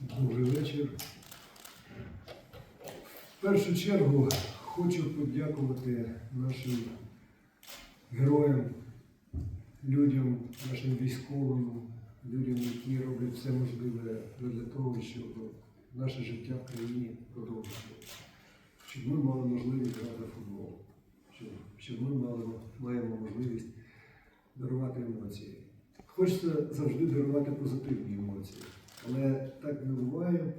Добрий вечір. В першу чергу хочу подякувати нашим героям, людям, нашим військовим, людям, які роблять все можливе для того, щоб наше життя в країні продовжувалося. Щоб ми мали можливість грати футбол, щоб, щоб ми мали, маємо можливість дарувати емоції. Хочеться завжди дарувати позитивні емоції, але так не буває. Е,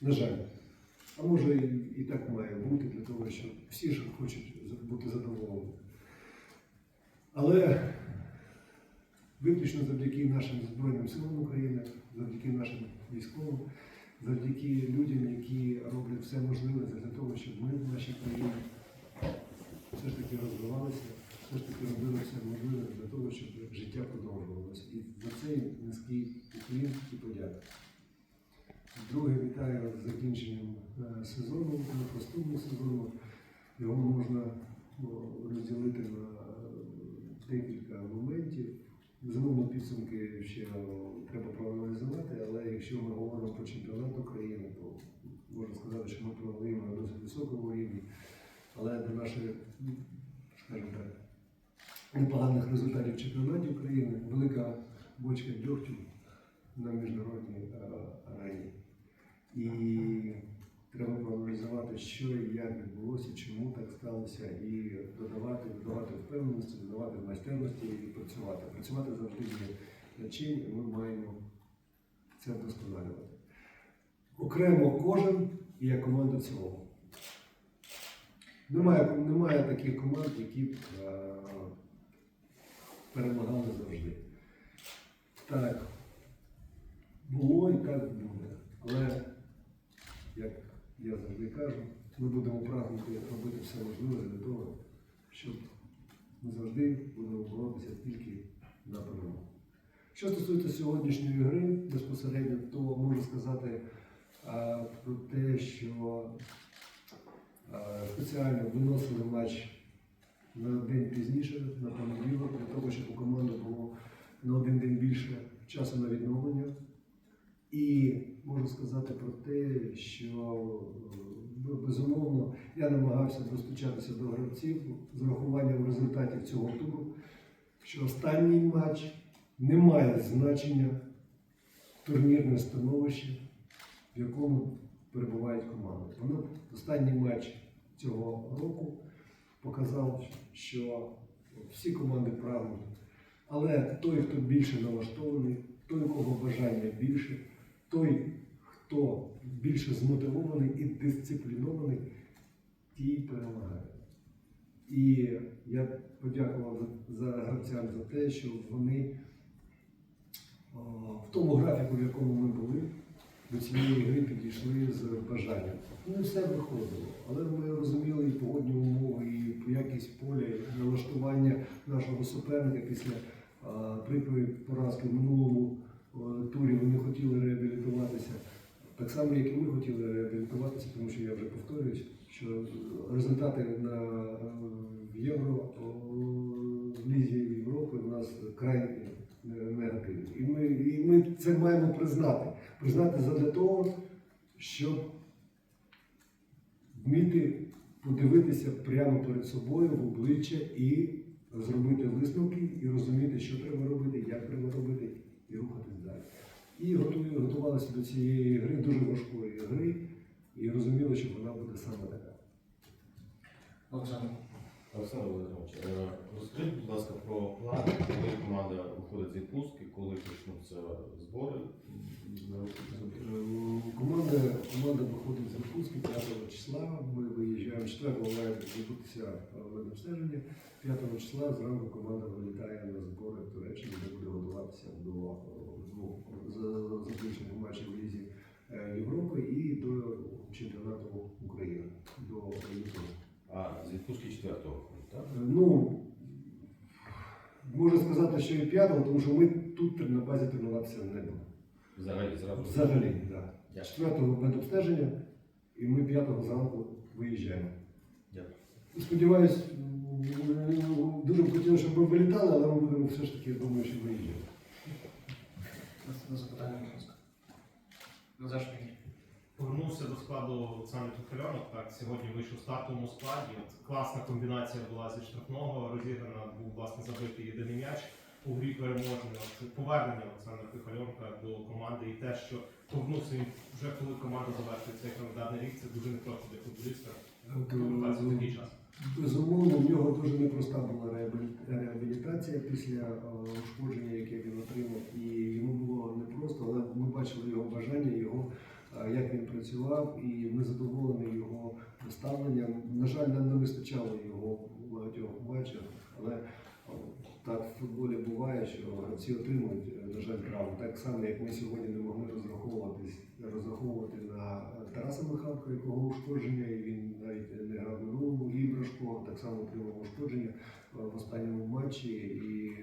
На жаль. А може і, так має бути для того, що всі ж хочуть бути задоволені. Але виключно завдяки нашим Збройним силам України, завдяки нашим військовим, завдяки людям, які роблять все можливе для того, щоб ми в нашій країні все ж таки розвивалися, все ж таки робили все можливе для того, щоб життя продовжувалося. І за це низький уклін і подяка. Друге, вітаю з закінченням е, сезону, непростого сезону. Його можна розділити на е, декілька моментів. Безумовно, підсумки ще треба проаналізувати, але якщо ми говоримо про чемпіонат України, то можна сказати, що ми проводимо на досить високому рівні. Але до ну, скажімо так, непоганих результатів чемпіонатів України велика бочка дьогтю на міжнародній е, арені. І треба проаналізувати, що і як відбулося, чому так сталося, і додавати, додавати впевненості, додавати майстерності і працювати. Працювати завжди є над чим, ми маємо це вдосконалювати. Окремо кожен і як команда цілому. Немає, немає таких команд, які б е, перемагали завжди. Так, було і так буде. Але, як я завжди кажу, ми будемо прагнути робити все можливе для того, щоб ми завжди будемо боротися тільки на перемогу. Що стосується сьогоднішньої гри безпосередньо, то можу сказати а, про те, що а, спеціально виносили матч на день пізніше, на понеділок, для того, щоб у команди було на один день більше часу на відновлення. І можу сказати про те, що е, безумовно я намагався достучатися до гравців з урахуванням результатів цього туру, що останній матч не має значення турнірне становище, в якому перебувають команди. Воно останній матч цього року показав, що всі команди прагнуть. Але той, хто більше налаштований, той, у кого бажання більше, той, хто більше змотивований і дисциплінований, ті перемагає. І я подякував за, гравцям за те, що вони в тому графіку, в якому ми були, до цієї гри підійшли з бажанням. Не все виходило, але ми розуміли і погодні умови, і якість поля, і налаштування нашого суперника після прикрої поразки в минулому турі. Вони хотіли реабілітуватися. Так само, як і ми хотіли реабілітуватися, тому що я вже повторююсь, що результати на Євро в Лізі Європи у нас крайні е, негативні. І ми, і ми це маємо признати. Признати задля того, щоб вміти подивитися прямо перед собою в обличчя і зробити висновки, і розуміти, що треба робити, як треба робити, і рухатись далі. І готую, готувалися до цієї гри, дуже важкої гри, і розуміли, що вона буде саме така. Олександр. Олександр Володимирович, е, розкажіть, будь ласка, про план, коли команда виходить з відпустки, коли почнуться збори. Е, Команда, команда виходить з відпустки 5 числа. Ми 4 має відбутися медобстеження. 5 числа зранку команда вилітає на збори в Туреччині, де буде готуватися до е, ну, заключення матчів в Лізі е, Європи і до чемпіонату України до Європи. А, з відпустки 4-го так? Ну, можна сказати, що і п'ятого, тому що ми тут на базі тренуватися не будемо. Взагалі, зразу. Взагалі, так. Да. Дякую. Четвертого медобстеження, і ми п'ятого зранку виїжджаємо. Сподіваюсь, дуже б хотілося, щоб ми вилітали, але ми будемо все ж таки, я думаю, що виїжджати. Наступне запитання, будь ласка. Назар Шмігель. Повернувся до складу Олександр Тухальонок. Так, сьогодні вийшов в стартовому складі. От класна комбінація була зі штрафного. Розіграна був власне забитий єдиний м'яч у грі переможний. Повернення Олександра Тухальонка до команди і те, що повернувся він вже коли команда завершує цей календарний рік, це дуже непросто для футболіста. Такий час. Безумовно, в нього дуже непроста була реабілі- реабілітація після е, ушкодження, яке він отримав. І йому було непросто, але ми бачили його бажання, його, е, як він працював, і ми задоволені його ставленням. На жаль, нам не вистачало його у багатьох матчах, але е, так в футболі буває, що гравці отримують, на жаль, травму. Так само, як ми сьогодні не могли розраховуватись, розраховувати на Тараса Михалка, якого ушкодження, і він навіть не грав минулому, і так само отримав ушкодження е, в останньому матчі. І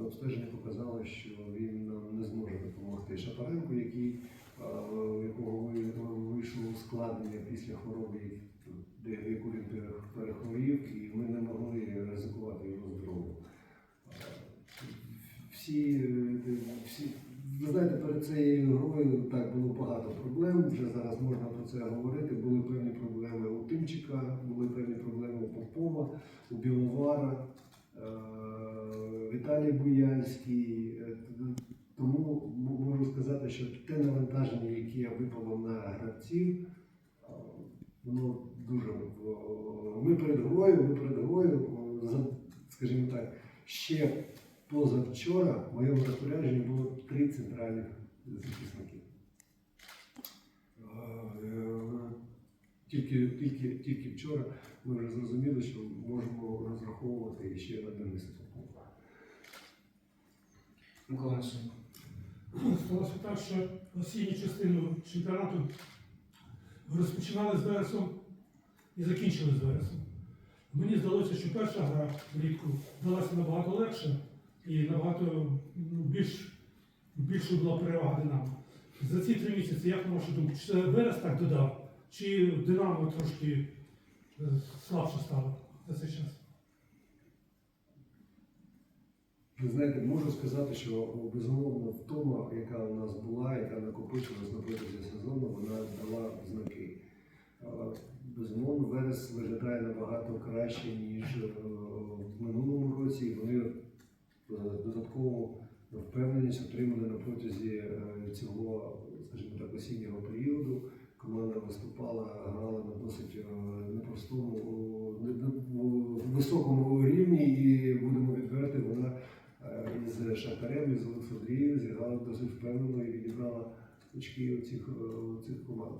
обстеження показало, що він нам не зможе допомогти. Шапаренко, який, е, якого вийшло ускладнення після хвороби, яку він перехворів, і ми не могли ризикувати його здоров'ям. Е, Всі, всі, ви знаєте, перед цією грою так було багато проблем. Вже зараз можна про це говорити. Були певні проблеми у Тимчика, були певні проблеми у Попова, у Біловара, е, Віталій Буяльський. Е, Тому можу сказати, що те навантаження, яке я випало на гравців, е, воно дуже ми перед грою, ми перед грою, скажімо так, ще позавчора в моєму розпорядженні було три центральних захисники. Е, Тільки, тільки, тільки вчора ми вже зрозуміли, що можемо розраховувати ще на Дениса Попова. Микола Несенко. Сталося так, що осінню частину чемпіонату розпочинали з Вересом і закінчили з Вересом. Мені здалося, що перша гра влітку далася набагато легше і набагато ну, більш, більше була перевага Динамо. За ці три місяці, як на вашу думку, чи це Верес так додав, чи Динамо трошки е, слабше стало за цей час? Ви знаєте, можу сказати, що безумовно втома, яка у нас була, яка накопичилась на протязі сезону, вона дала знаки. Е, Безумовно, Верес виглядає набагато краще, ніж е, в минулому році. Вони додаткову впевненість отримали на протязі е, цього, скажімо так, осіннього періоду. Команда виступала, грала на досить е, непростому, високому рівні, і будемо відверти, вона е, із Шахтарем, із Олександрією зіграла досить впевнено і відібрала очки цих, е, цих команд.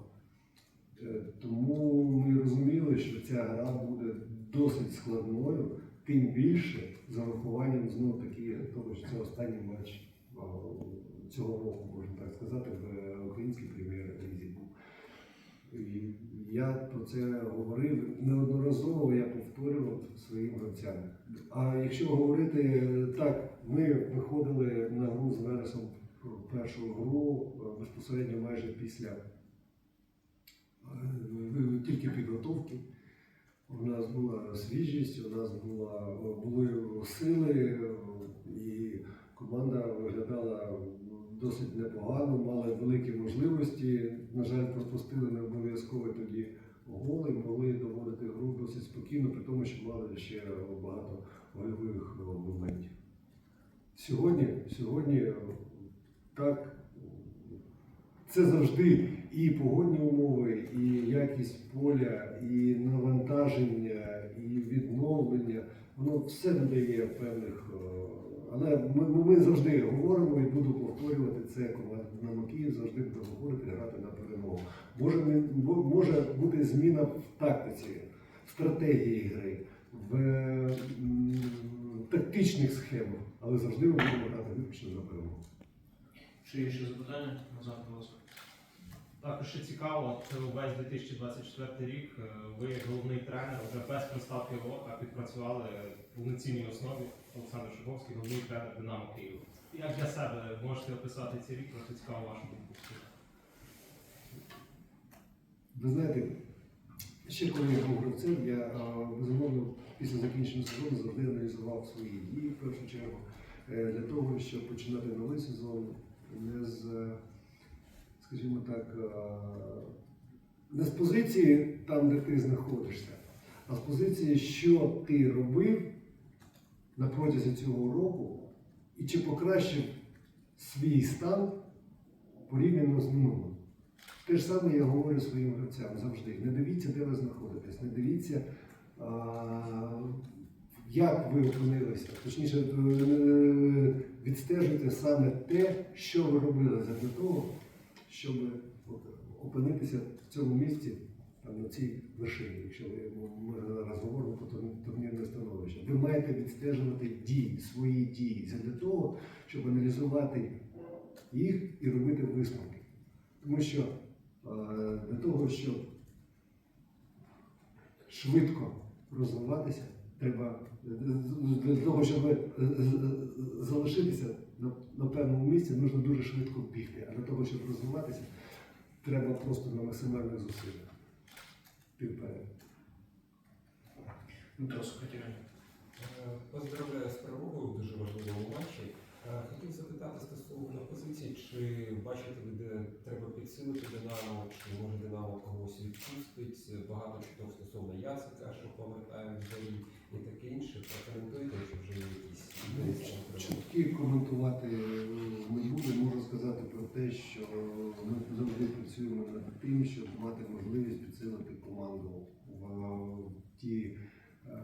Е, Тому ми розуміли, що ця гра буде досить складною, тим більше з урахуванням знов таки того, що це останній матч цього року, можна так сказати, в українській прем'єр-лізі. Я про це говорив неодноразово, я повторював своїм гравцям. А якщо говорити так, ми виходили на гру з Вересом першу гру безпосередньо майже після тільки підготовки. У нас була свіжість, у нас була, були сили, і команда виглядала досить непогано, мали великі можливості. На жаль, пропустили не обов'язково тоді голи, могли доводити гру досить спокійно, при тому, що мали ще багато гольових моментів. Сьогодні, сьогодні так, це завжди і погодні умови, і якість поля, і навантаження, і відновлення. Воно все надає певних. Але ми, ми, завжди говоримо і буду повторювати це, команда Динамо Київ завжди буде виходити грати на перемогу. Може, може бути зміна в тактиці, в стратегії гри, в тактичних схемах, але завжди ми будемо грати виключно за перемогу. Чи є ще запитання? Назар, будь ласка. Також ще цікаво, от увесь 2024 рік е, ви як головний тренер вже без приставки рока підпрацювали в повноцінній основі Олександр Шиговський, головний тренер Динамо Київ. Як для себе можете описати цей рік, просто цікаво вашу думку. Ви знаєте, ще коли я був гравцем, я безумовно після закінчення сезону завжди аналізував свої дії в першу чергу е, для того, щоб починати новий сезон скажімо так, е, не з позиції там, де ти знаходишся, а з позиції, що ти робив на протязі цього року, і чи покращив свій стан порівняно з минулим. Те ж саме я говорю своїм гравцям завжди. Не дивіться, де ви знаходитесь, не дивіться, як ви опинилися. Точніше, е, відстежуйте саме те, що ви робили для того, щоб опинитися в цьому місці, на цій вершині, якщо ми зараз говоримо про турнірне становище. Ви маєте відстежувати дії, свої дії для того, щоб аналізувати їх і робити висновки. Тому що е, для того, щоб швидко розвиватися, треба для того, щоб е, е, залишитися на, певному місці, потрібно дуже швидко бігти. А для того, щоб розвиватися, треба просто на максимальних зусиллях. Ти вперед. Дмитро Е, Поздравляю з перемогою дуже важливому матчі. Е, Хотів запитати стосовно позиції, чи бачите ви, де треба підсилити Динамо, чи може Динамо когось відпустить? Багато чуток стосовно Яцика, що повертаємо в зорі і таке інше. Прокоментуйте, чи вже є якісь? Чутки коментувати е, не буду. Можу сказати про те, що ми завжди працюємо над тим, щоб мати можливість підсилити команду в ті е,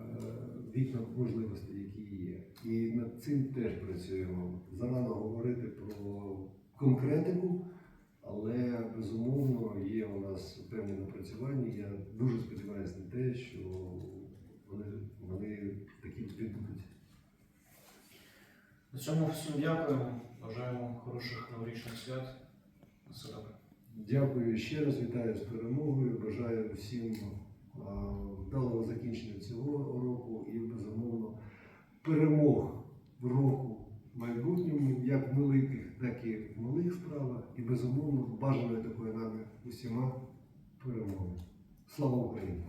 вікна можливостей, які є. І над цим теж працюємо. Зарано говорити про конкретику, але безумовно є у нас певні напрацювання. Я дуже сподіваюся на те, що вони, вони такі відбудуться. На цьому всім дякуємо. Бажаємо хороших новорічних свят. Все добре. Дякую ще раз, вітаю з перемогою. Бажаю всім вдалого закінчення цього року і безумовно перемог в року майбутньому, як в великих, так і в малих справах, і безумовно бажаної такої нами усіма перемоги. Слава Україні!